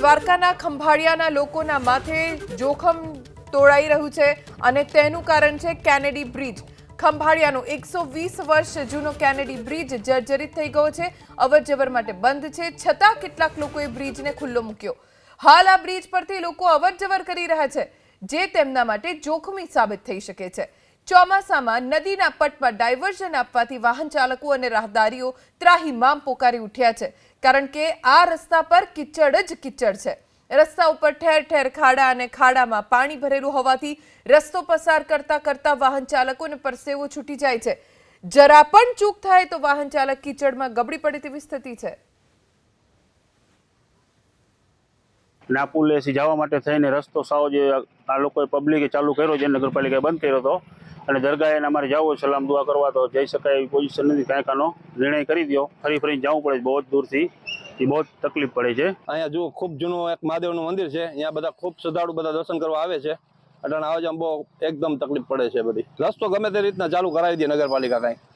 દ્વારકાના ખંભાળિયાના લોકોના માથે જોખમ તોડાઈ રહ્યું છે અને તેનું કારણ છે કેનેડી બ્રિજ. ખંભાળિયાનો એકસો વીસ વર્ષ જૂનો કેનેડી બ્રિજ જર્જરિત થઈ ગયો છે, અવર જવર માટે બંધ છે, છતાં કેટલાક લોકોએ બ્રિજને ખુલ્લો મૂક્યો. હાલ આ બ્રિજ પરથી લોકો અવર જવર કરી રહ્યા છે, જે તેમના માટે જોખમી સાબિત થઈ શકે છે. ચોમાસામાં નદીના પટમાં ડાયવર્ઝન આપવાથી વાહન ચાલકો અને રાહદારીઓ ત્રાહિમામ પોકારી ઉઠ્યા છે. કારણ કે આ રસ્તા પર કિચડ જ કિચડ છે. રસ્તા ઉપર ઠેર ઠેર ખાડા અને ખાડામાં પાણી ભરેલું હોવાથી રસ્તો પસાર કરતા કરતા વાહન ચાલકોને પરસેવો છૂટી જાય છે. જરા પણ ચૂક થાય તો વાહન ચાલક કિચડમાં ગબડી પડે તેવી સ્થિતિ છે. નાપુલેથી જવા માટે થઈને રસ્તો સાવ જે આ લોકોએ પબ્લિકે ચાલુ કર્યો છે નગરપાલિકાએ બંધ કર્યો હતો. અને દરગાહે અમારે જવું હોય, સલામ દુઆ કરવા, તો જઈ શકાય એવી પોઝિશન નથી. કાંઈ કાનો નિર્ણય કરી દો ફરી ફરીને જવું પડે છે, બહુ જ દૂરથી. એ બહુ જ તકલીફ પડે છે. અહીંયા જુઓ, ખૂબ જૂનું એક મહાદેવનું મંદિર છે. અહીંયા બધા ખૂબ શ્રદ્ધાળુ બધા દર્શન કરવા આવે છે. અટાણે આવે જ બહુ એકદમ તકલીફ પડે છે બધી. રસ્તો ગમે તે રીતના ચાલુ કરાવી દે નગરપાલિકા કાંઈ.